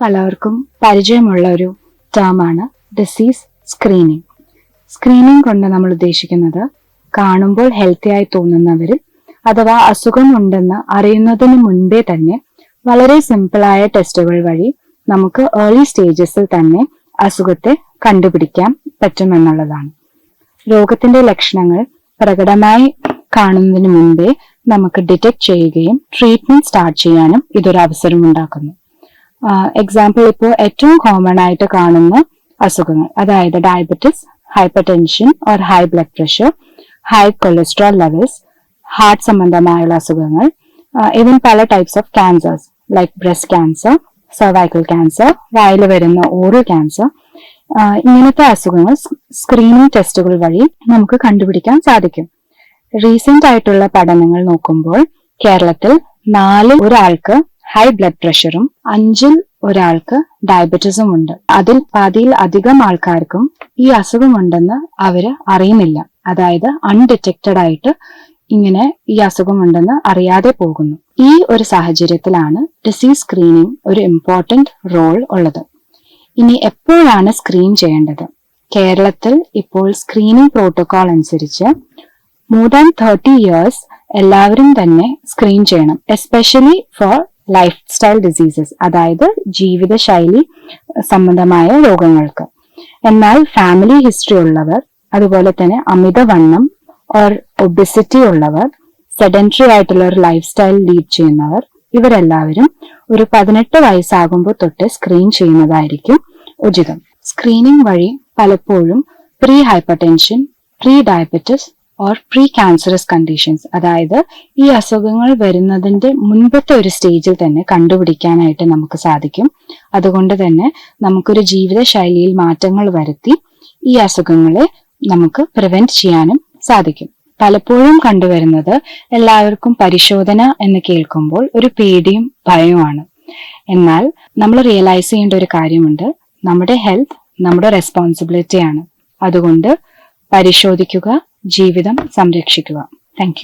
പലർക്കും പരിചയമുള്ള ഒരു ടേമാണ് ഡിസീസ് സ്ക്രീനിങ് സ്ക്രീനിങ് കൊണ്ട് നമ്മൾ ഉദ്ദേശിക്കുന്നത് കാണുമ്പോൾ ഹെൽത്തി ആയി തോന്നുന്നവരിൽ അഥവാ അസുഖമുണ്ടെന്ന് അറിയുന്നതിന് മുൻപേ തന്നെ വളരെ സിമ്പിളായ ടെസ്റ്റുകൾ വഴി നമുക്ക് ഏർലി സ്റ്റേജസിൽ തന്നെ അസുഖത്തെ കണ്ടുപിടിക്കാൻ പറ്റുമെന്നുള്ളതാണ്. രോഗത്തിന്റെ ലക്ഷണങ്ങൾ പ്രകടമായി കാണുന്നതിന് മുൻപേ നമുക്ക് ഡിറ്റക്ട് ചെയ്യുകയും ട്രീറ്റ്മെന്റ് സ്റ്റാർട്ട് ചെയ്യാനും ഇതൊരു അവസരം ഉണ്ടാക്കുന്നു. എക്സാമ്പിൾ ഇപ്പോൾ ഏറ്റവും കോമൺ ആയിട്ട് കാണുന്ന അസുഖങ്ങൾ. അതായത് diabetes hypertension or high blood pressure high cholesterol levels heart സംബന്ധമായുള്ള അസുഖങ്ങൾ ഈവൻ പല types of cancers like breast cancer cervical cancer വായിൽ വരുന്ന ഓറൽ ക്യാൻസർ ഇങ്ങനത്തെ അസുഖങ്ങൾ സ്ക്രീനിങ് ടെസ്റ്റുകൾ വഴി നമുക്ക് കണ്ടുപിടിക്കാൻ സാധിക്കും. റീസെന്റ് ആയിട്ടുള്ള പഠനങ്ങൾ നോക്കുമ്പോൾ കേരളത്തിൽ നാല് ഒരാൾക്ക് ഹൈ ബ്ലഡ് പ്രഷറും അഞ്ചിൽ ഒരാൾക്ക് ഡയബറ്റിസും ഉണ്ട്. അതിൽ പാതിയിൽ അധികം ആൾക്കാർക്കും ഈ അസുഖമുണ്ടെന്ന് അവർ അറിയുന്നില്ല. അതായത് അൺഡിറ്റക്റ്റഡ് ആയിട്ട് ഇങ്ങനെ ഈ അസുഖമുണ്ടെന്ന് അറിയാതെ പോകുന്നു. ഈ ഒരു സാഹചര്യത്തിലാണ് ഡിസീസ് സ്ക്രീനിങ് ഒരു ഇമ്പോർട്ടന്റ് റോൾ ഉള്ളത്. ഇനി എപ്പോഴാണ് സ്ക്രീൻ ചെയ്യേണ്ടത്? കേരളത്തിൽ ഇപ്പോൾ സ്ക്രീനിങ് പ്രോട്ടോകോൾ അനുസരിച്ച് മോർ ദാൻ തേർട്ടി ഇയേഴ്സ് എല്ലാവരും തന്നെ സ്ക്രീൻ ചെയ്യണം. Especially for lifestyle diseases അതായത് ജീവിതശൈലി സംബന്ധമായ രോഗങ്ങൾക്ക്. എന്നാൽ ഫാമിലി ഹിസ്റ്ററി ഉള്ളവർ അതുപോലെ തന്നെ അമിതവണ്ണം ഓർ ഒബിസിറ്റി ഉള്ളവർ സെഡന്ററി ആയിട്ടുള്ള ഒരു ലൈഫ് സ്റ്റൈൽ ലീഡ് ചെയ്യുന്നവർ ഇവരെല്ലാവരും ഒരു പതിനെട്ട് വയസ്സാകുമ്പോൾ തൊട്ട് സ്ക്രീൻ ചെയ്യുന്നതായിരിക്കും ഉചിതം. സ്ക്രീനിംഗ് വഴി പലപ്പോഴും pre hypertension pre diabetes or pre cancerous conditions അതായത് ഈ അസുഖങ്ങൾ വരുന്നതിന്റെ മുൻപത്തെ ഒരു സ്റ്റേജിൽ തന്നെ കണ്ടുപിടിക്കാനായിട്ട് നമുക്ക് സാധിക്കും. അതുകൊണ്ട് തന്നെ നമുക്കൊരു ജീവിതശൈലിയിൽ മാറ്റങ്ങൾ വരുത്തി ഈ അസുഖങ്ങളെ നമുക്ക് പ്രിവെന്റ് ചെയ്യാനും സാധിക്കും. പലപ്പോഴും കണ്ടുവരുന്നത് എല്ലാവർക്കും പരിശോധന എന്ന് കേൾക്കുമ്പോൾ ഒരു പേടിയും ഭയവുമാണ്. എന്നാൽ നമ്മൾ റിയലൈസ് ചെയ്യേണ്ട ഒരു കാര്യമുണ്ട്. നമ്മുടെ ഹെൽത്ത് നമ്മുടെ റെസ്പോൺസിബിലിറ്റിയാണ് അതുകൊണ്ട് പരിശോധിക്കുക ജീവിതം സംരക്ഷിക്കുക. താങ്ക്